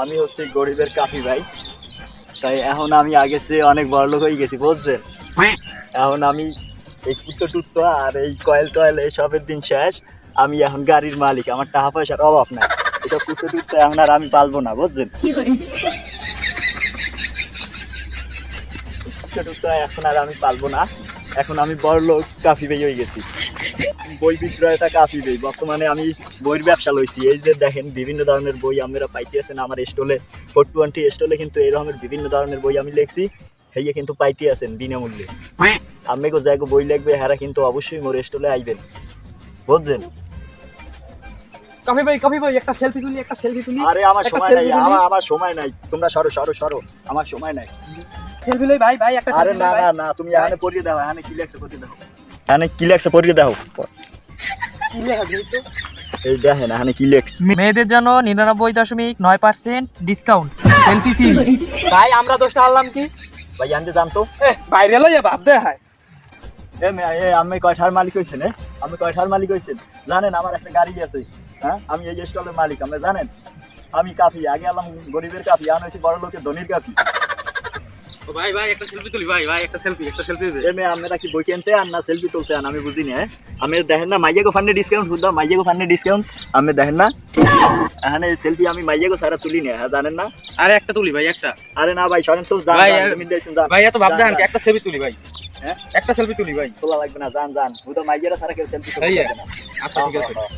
আমি হচ্ছে গরিবের কাফি ভাই। তাই এখন আমি আগে চেয়ে অনেক বড় লোক হয়ে গেছি বুঝছেন? এখন আমি এই কুটো টুটো আর এই কয়েল টয়েল এসবের দিন শেষ। আমি এখন গাড়ির মালিক আমার টাকা পয়সার অভাব নাই। এসব কুটো টুটো এখন আর আমি পালবো না বুঝছেন? কুটো টুটো এখন আর আমি পালবো না। এখন আমি বড় লোক কাফি ভাই হয়ে গেছি। বই বিক্রয়টা কাফি দেই। বর্তমানে আমি বইয়ের ব্যবসা লইছি। এই যে দেখেন বিভিন্ন ধরনের বই আপনারা পাইতেছেন আমার স্টলে। ফোর টোয়েন্টি স্টলে কিন্তু এই রকমের বিভিন্ন ধরনের বই আমি লিখছি। হেয়ে কিন্তু পাইতে আছেন বিনামূল্যে। আমি গো যাই বই লিখবে হারা কিন্তু অবশ্যই মোর স্টলে আইবেন। বুঝছেন? কফি ভাই কফি ভাই একটা সেলফি তুলি একটা সেলফি তুলি আরে আমার সময় নাই। আমার আমার সময় নাই। তোমরা সরো সরো সরো। আমার সময় নাই। সেলফি লই ভাই ভাই একটা আরে না না না তুমি এখানে পড়িয়ে দাও এখানে কি লেখছে পড়িয়ে দাও। এখানে কি লেখছে পড়িয়ে দাও? এই দেখেন এখানে কি লেখছে? মেয়েদের জন্য নিরানব্বই দশমিক নয় পার্সেন্ট ডিসকাউন্ট সেলফি ফি ভাই আমরা দোষটা হারলাম কি? ভাই জানতে জানতো বাইরে দে হাই এ আমি কয়টার মালিক হয়েছেন এ? আমি কয়টার মালিক হয়েছেন জানেন আমার একটা গাড়ি আছে হ্যাঁ? আমি এই স্টলের মালিক আপনি জানেন? আমি কাফি আগে এলাম গরিবের কাফি আমি হয়েছি বড় লোকের ধনির কাফি। ভাই ভাই একটা সেলফি তুলি ভাই ভাই একটা সেলফি একটা সেলফি এ আপনারা কি বই কিনতে আন না সেলফি তুলতে আন আমি বুঝি না হ্যাঁ? আমি দেখেন না মাইয়াগো ফান্ডে ডিসকাউন্ট শুদ্ধ মাইয়াগো ফান্ডে ডিসকাউন্ট আপনি দেখেন না। এখানে সেলফি আমি মাইয়াগো সারা তুলি না হ্যাঁ জানেন না? আরে একটা তুলি ভাই একটা। আরে না ভাই সরেন তো দেখছেন ভাই এত ভাব দেন একটা সেলফি তুলি ভাই। হ্যাঁ? একটা সেলফি তুলি ভাই। তোলা লাগবে না যান ও তো মাইয়ারা সারা কেউ সেলফি তুলতে না। আচ্ছা ঠিক আছে। হ্যাঁ।